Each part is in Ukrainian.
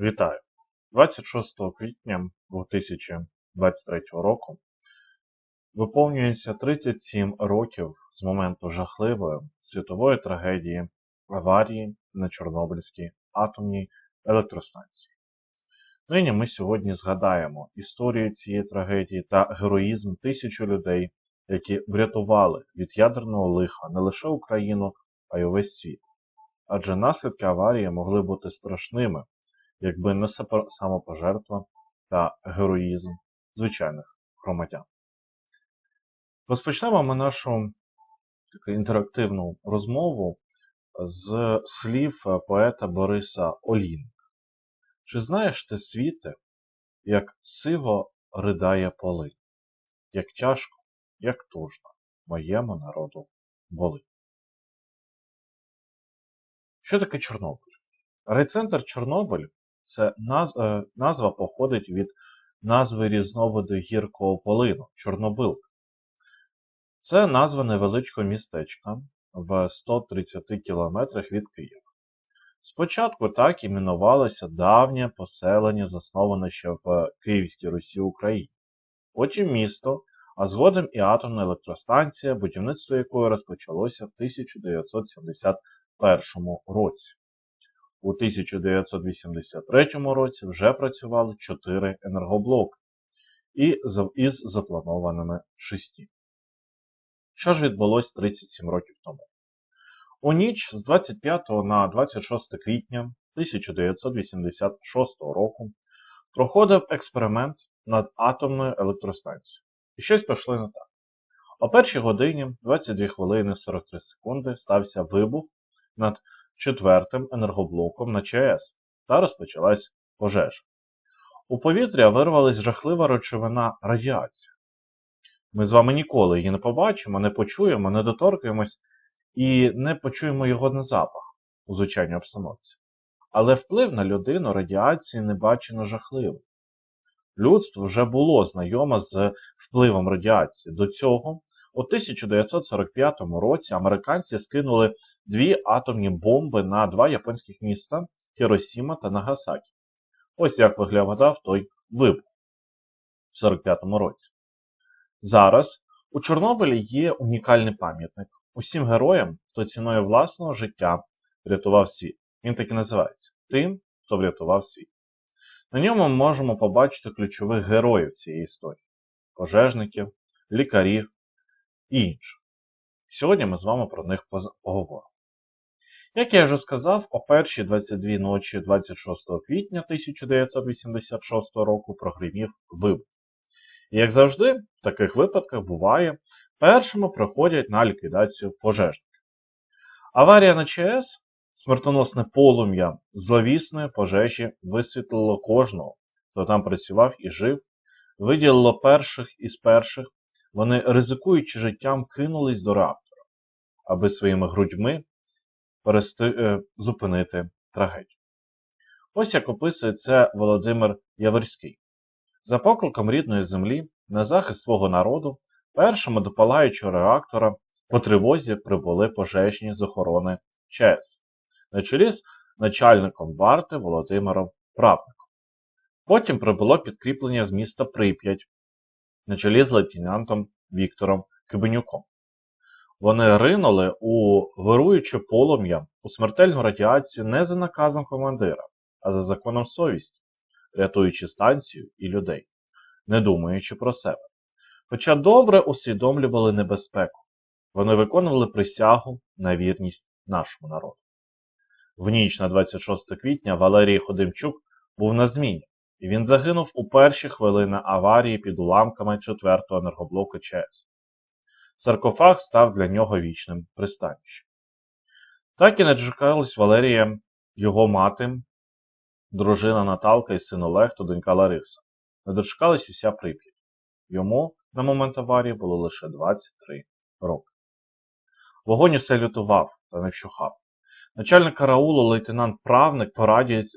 Вітаю! 26 квітня 2023 року виповнюється 37 років з моменту жахливої світової трагедії аварії на Чорнобильській атомній електростанції. Нині ми сьогодні згадаємо історію цієї трагедії та героїзм тисячі людей, які врятували від ядерного лиха не лише Україну, а й увесь світ. Адже наслідки аварії могли бути страшними, якби не самопожертва та героїзм звичайних громадян. Розпочнемо ми нашу таку інтерактивну розмову з слів поета Бориса Олін. Чи знаєш ти світе, як сиво ридає полин, як тяжко, як тужно моєму народу болить. Що таке Чорнобиль? Райцентр Чорнобиль це е, назва походить від назви різновиду гіркого полину Чорнобилка. Це назва невеличкого містечка в 130 кілометрах від Києва. Спочатку так іменувалося давнє поселення, засноване ще в Київській Русі Україні. Потім місто, а згодом і атомна електростанція, будівництво якої розпочалося в 1971 році. У 1983 році вже працювали 4 енергоблоки із запланованими 6. Що ж відбулось 37 років тому? У ніч з 25 на 26 квітня 1986 року проходив експеримент над атомною електростанцією. І щось пішло не так. О першій годині 22 хвилини 43 секунди стався вибух над четвертим енергоблоком на ЧАЕС та розпочалась пожежа. У повітря вирвалась жахлива речовина радіація. Ми з вами ніколи її не побачимо, не почуємо, не доторкаємось і не почуємо його на запах у звичайній обстановці. Але вплив на людину радіації не бачено жахливий. Людство вже було знайоме з впливом радіації. До цього у 1945 році американці скинули дві атомні бомби на два японських міста Хіросіма та Нагасакі. Ось як виглядав той вибух в 45-му році. Зараз у Чорнобилі є унікальний пам'ятник усім героям, хто ціною власного життя врятував світ. Він так і називається Тим, хто врятував світ. На ньому ми можемо побачити ключових героїв цієї історії: пожежників, лікарів і інших. Сьогодні ми з вами про них поговоримо. Як я вже сказав, о першій 22 ночі 26 квітня 1986 року прогримів вибух. І як завжди, в таких випадках буває, першими приходять на ліквідацію пожежники. Аварія на ЧАЕС, смертоносне полум'я зловісної пожежі висвітлило кожного, хто там працював і жив, виділило перших із перших, вони, ризикуючи життям, кинулись до реактора, аби своїми грудьми перести, е, зупинити трагедію. Ось як описує це Володимир Яворський. За покликом рідної землі на захист свого народу першими до палаючого реактора по тривозі прибули пожежні з охорони ЧАЕС на чолі з начальником варти Володимиром Правником. Потім прибуло підкріплення з міста Прип'ять на чолі з лейтенантом Віктором Кибенюком. Вони ринули у вируюче полум'я у смертельну радіацію не за наказом командира, а за законом совісті, рятуючи станцію і людей, не думаючи про себе. Хоча добре усвідомлювали небезпеку, вони виконували присягу на вірність нашому народу. В ніч на 26 квітня Валерій Ходимчук був на зміні, і він загинув у перші хвилини аварії під уламками 4-го енергоблоку ЧАЕС. Саркофаг став для нього вічним пристанищем. Так і не дочекались Валерія його мати, дружина Наталка і син Олег та донька Лариса. Не дочекались вся Прип'ять. Йому на момент аварії було лише 23 роки. Вогонь усе лютував та не вщухав. Начальник караулу лейтенант Правник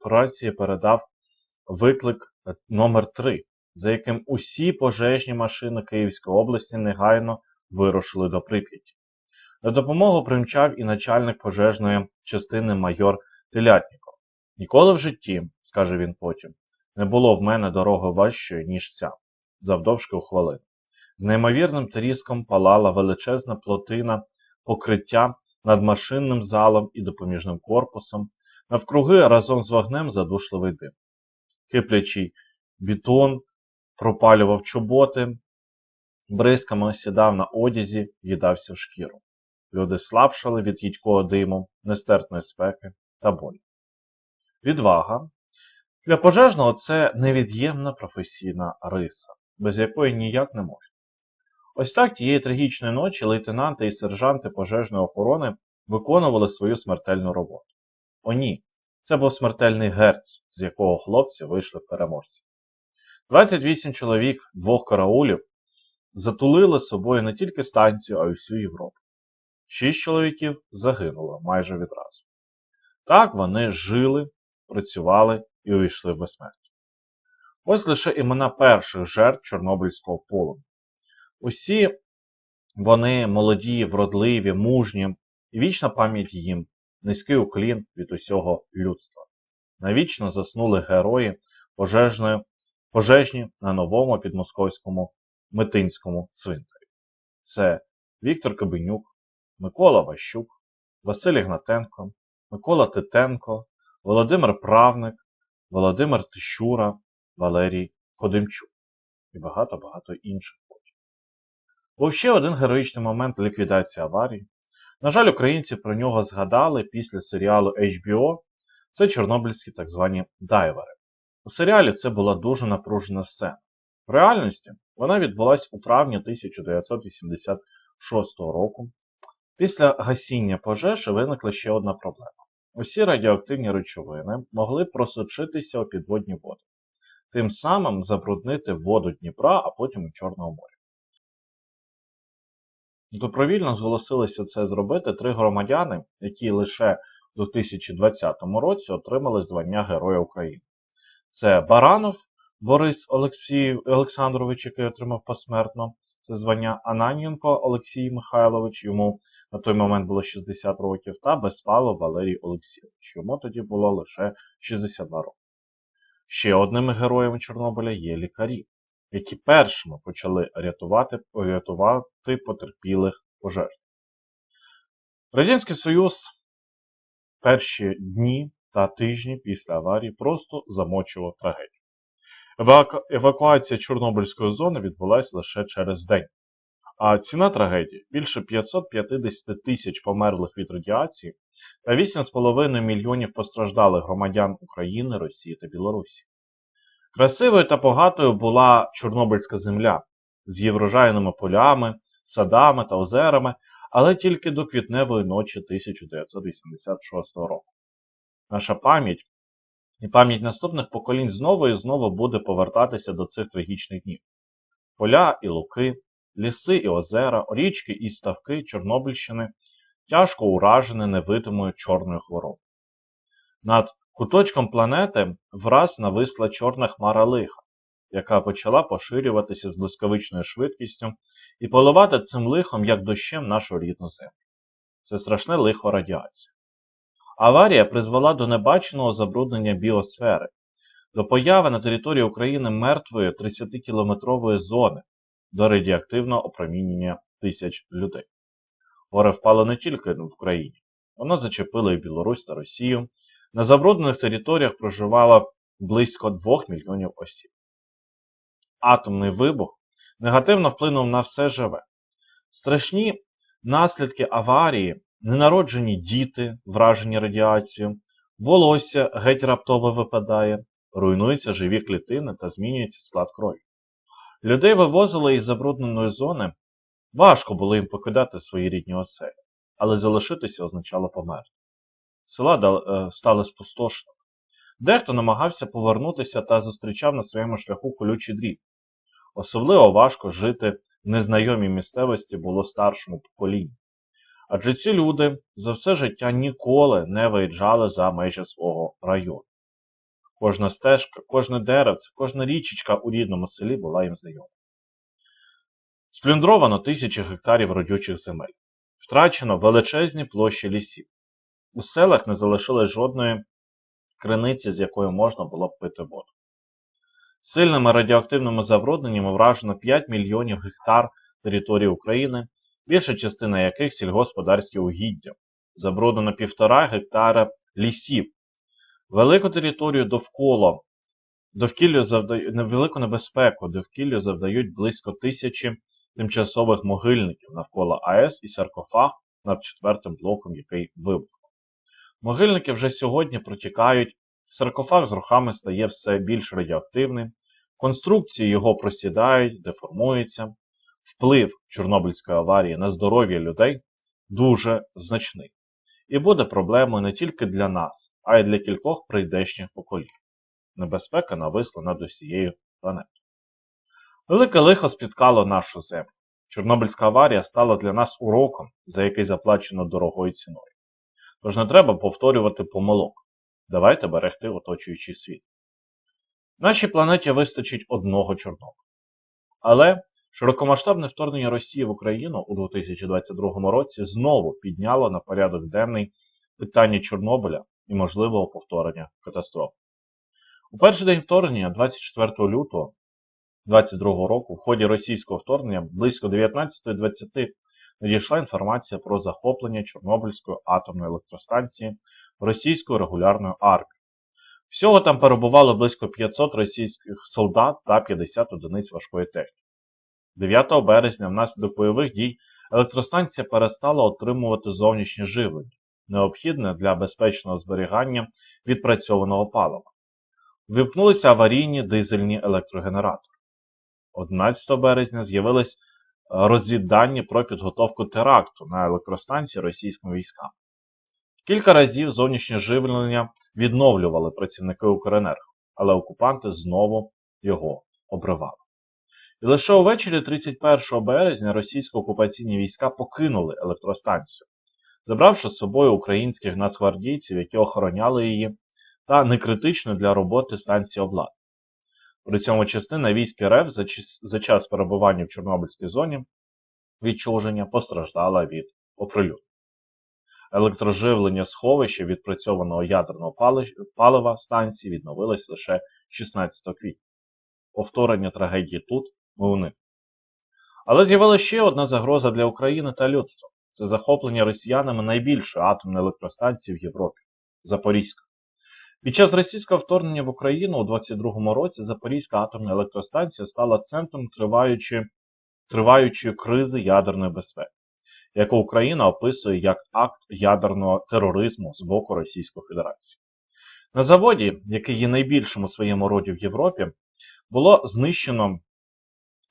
по рації передав виклик номер 3 за яким усі пожежні машини Київської області негайно вирушили до Прип'яті. На допомогу примчав і начальник пожежної частини майор Телятніков. Ніколи в житті, скаже він потім, не було в мене дороги важчої, ніж ця, завдовжки у хвилину. З неймовірним тріском палала величезна плотина покриття над машинним залом і допоміжним корпусом, навкруги разом з вогнем задушливий дим. Киплячий бетон пропалював чоботи, бризками осідав на одязі, їдався в шкіру. Люди слабшали від їдького диму, нестерпної спеки та болі. Відвага. Для пожежного це невід'ємна професійна риса, без якої ніяк не можна. Ось так тієї трагічної ночі лейтенанти і сержанти пожежної охорони виконували свою смертельну роботу. О ні, це був смертельний герц, з якого хлопці вийшли переможці. 28 чоловік двох караулів затулили собою не тільки станцію, а й всю Європу. Шість чоловіків загинуло майже відразу. Так вони жили, працювали і увійшли в безсмертя. Ось лише імена перших жертв Чорнобильського полум'я. Усі вони молоді, вродливі, мужні, і вічна пам'ять їм, низький уклін від усього людства. Навічно заснули герої пожежної, пожежні на новому підмосковському Митинському цвинтарі. Це Віктор Кабенюк, Микола Ващук, Василь Ігнатенко, Микола Титенко, Володимир Правник, Володимир Тищура, Валерій Ходимчук і багато-багато інших. Був ще один героїчний момент ліквідації аварії. На жаль, українці про нього згадали після серіалу HBO. Це чорнобильські так звані дайвери. У серіалі це була дуже напружена сцена. В реальності вона відбулася у травні 1986 року. Після гасіння пожежі виникла ще одна проблема. Усі радіоактивні речовини могли просочитися у підводні води, тим самим забруднити воду Дніпра, а потім у Чорного моря. Добровільно зголосилися це зробити три громадяни, які лише у 2020 році отримали звання Героя України. Це Баранов Борис Олексій Олександрович, який отримав посмертно це звання, Ананєнко Олексій Михайлович, йому на той момент було 60 років, та Безпалов Валерій Олексійович. Йому тоді було лише 62 роки. Ще одними героями Чорнобиля є лікарі які першими почали рятувати, рятувати потерпілих пожеж. Радянський Союз перші дні та тижні після аварії просто замочував трагедію. Еваку... Евакуація Чорнобильської зони відбулася лише через день. А ціна трагедії більше 550 тисяч померлих від радіації та 8,5 мільйонів постраждалих громадян України, Росії та Білорусі. Красивою та багатою була Чорнобильська земля з її врожайними полями, садами та озерами, але тільки до квітневої ночі 1986 року. Наша пам'ять і пам'ять наступних поколінь знову і знову буде повертатися до цих трагічних днів. Поля і луки, ліси і озера, річки і ставки Чорнобильщини тяжко уражені невидимою чорною хворобою. Над Куточком планети враз нависла чорна хмара лиха, яка почала поширюватися з блискавичною швидкістю і поливати цим лихом як дощем нашу рідну землю. Це страшне лихо радіації. Аварія призвела до небаченого забруднення біосфери, до появи на території України мертвої 30-кілометрової зони до радіоактивного опромінення тисяч людей. Горе впало не тільки в Україні, воно зачепило і Білорусь та Росію. На забруднених територіях проживало близько 2 мільйонів осіб. Атомний вибух негативно вплинув на все живе. Страшні наслідки аварії, ненароджені діти, вражені радіацією, волосся геть раптово випадає, руйнуються живі клітини та змінюється склад крові. Людей вивозили із забрудненої зони, важко було їм покидати свої рідні оселі, але залишитися означало померти села е, стали спустошені. Дехто намагався повернутися та зустрічав на своєму шляху колючий дріт. Особливо важко жити в незнайомій місцевості було старшому поколінню. Адже ці люди за все життя ніколи не виїжджали за межі свого району. Кожна стежка, кожне деревце, кожна річечка у рідному селі була їм знайома. Сплюндровано тисячі гектарів родючих земель, втрачено величезні площі лісів. У селах не залишилось жодної криниці, з якої можна було б пити воду. Сильними радіоактивними забрудненнями вражено 5 мільйонів гектар території України, більша частина яких сільгосподарські угіддя. Забруднено півтора гектара лісів. Велику територію довкола довкіллю завдають невелику небезпеку, довкіллю завдають близько тисячі тимчасових могильників навколо АЕС і саркофаг над четвертим блоком, який вибухнув. Могильники вже сьогодні протікають, саркофаг з рухами стає все більш радіоактивним, конструкції його просідають, деформуються. Вплив Чорнобильської аварії на здоров'я людей дуже значний. І буде проблемою не тільки для нас, а й для кількох прийдешніх поколінь. Небезпека нависла над усією планетою. Велике лихо спіткало нашу землю. Чорнобильська аварія стала для нас уроком, за який заплачено дорогою ціною. Тож не треба повторювати помилок. Давайте берегти оточуючий світ. Нашій планеті вистачить одного Чорнобиля. Але широкомасштабне вторгнення Росії в Україну у 2022 році знову підняло на порядок денний питання Чорнобиля і можливого повторення катастрофи. У перший день вторгнення, 24 лютого 2022 року, в ході російського вторгнення близько 19.20 надійшла інформація про захоплення Чорнобильської атомної електростанції російською регулярною армією. Всього там перебувало близько 500 російських солдат та 50 одиниць важкої техніки. 9 березня, внаслідок бойових дій, електростанція перестала отримувати зовнішнє живлення, необхідне для безпечного зберігання відпрацьованого палива. Вимкнулися аварійні дизельні електрогенератори. 11 березня з'явились розвіддані про підготовку теракту на електростанції російськими військами. Кілька разів зовнішнє живлення відновлювали працівники Укренерго, але окупанти знову його обривали. І лише увечері 31 березня російсько-окупаційні війська покинули електростанцію, забравши з собою українських нацгвардійців, які охороняли її, та некритично для роботи станції обладнання. При цьому частина військ РФ за, за час перебування в Чорнобильській зоні відчуження постраждала від оприлюднення. Електроживлення сховища відпрацьованого ядерного палива станції відновилось лише 16 квітня. Повторення трагедії тут ми уникли. Але з'явилася ще одна загроза для України та людства це захоплення росіянами найбільшої атомної електростанції в Європі Запорізька. Під час російського вторгнення в Україну у 22-му році Запорізька атомна електростанція стала центром триваючої, триваючої кризи ядерної безпеки, яку Україна описує як акт ядерного тероризму з боку Російської Федерації. На заводі, який є найбільшим у своєму роді в Європі, було знищено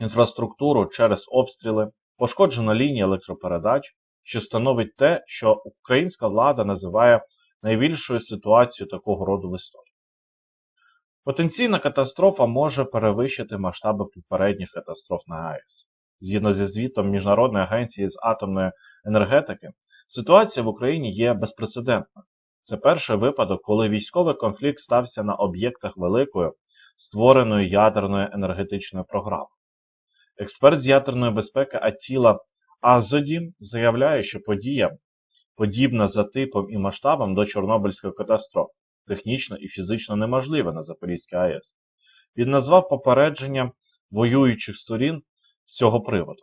інфраструктуру через обстріли, пошкоджено лінії електропередач, що становить те, що українська влада називає найбільшою ситуацією такого роду в історії. Потенційна катастрофа може перевищити масштаби попередніх катастроф на АЕС. Згідно зі звітом Міжнародної агенції з атомної енергетики, ситуація в Україні є безпрецедентною. Це перший випадок, коли військовий конфлікт стався на об'єктах великої, створеної ядерної енергетичної програми. Експерт з ядерної безпеки Атіла Азоді заявляє, що подія подібна за типом і масштабом до Чорнобильської катастрофи, технічно і фізично неможлива на Запорізькій АЕС. Він назвав попередження воюючих сторін з цього приводу,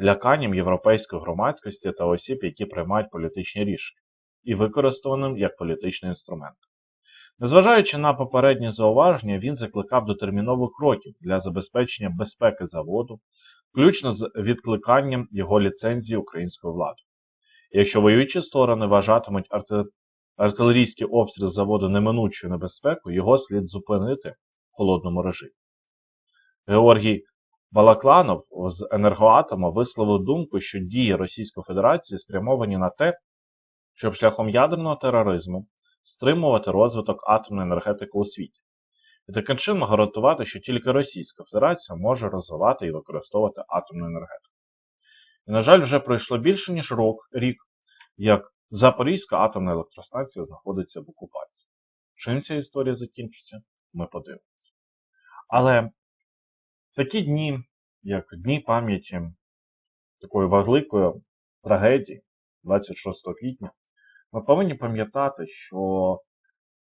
ляканням європейської громадськості та осіб, які приймають політичні рішення, і використаним як політичний інструмент. Незважаючи на попередні зауваження, він закликав до термінових кроків для забезпечення безпеки заводу, включно з відкликанням його ліцензії українською владою. Якщо воюючі сторони вважатимуть артилерійський обстріл заводу неминучою небезпекою, його слід зупинити в холодному режимі. Георгій Балакланов з енергоатома висловив думку, що дії Російської Федерації спрямовані на те, щоб шляхом ядерного тероризму стримувати розвиток атомної енергетики у світі, і таким чином гарантувати, що тільки Російська Федерація може розвивати і використовувати атомну енергетику. І, на жаль, вже пройшло більше, ніж рок, рік, як Запорізька атомна електростанція знаходиться в окупації. Чим ця історія закінчиться, ми подивимося. Але такі дні, як Дні пам'яті такої великої трагедії 26 квітня, ми повинні пам'ятати, що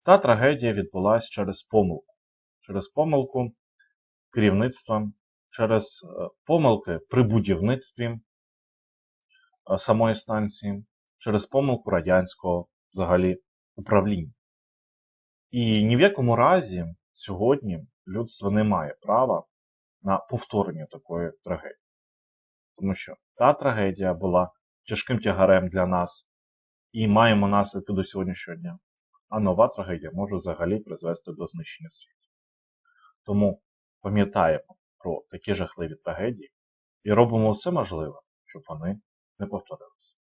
Та трагедія відбулася через помилку. Через помилку керівництва, через е, помилки при будівництві самої станції, через помилку радянського взагалі управління. І ні в якому разі сьогодні людство не має права на повторення такої трагедії. Тому що та трагедія була тяжким тягарем для нас і маємо наслідки до сьогоднішнього дня. А нова трагедія може взагалі призвести до знищення світу. Тому пам'ятаємо про такі жахливі трагедії і робимо все можливе, щоб вони не повторилися.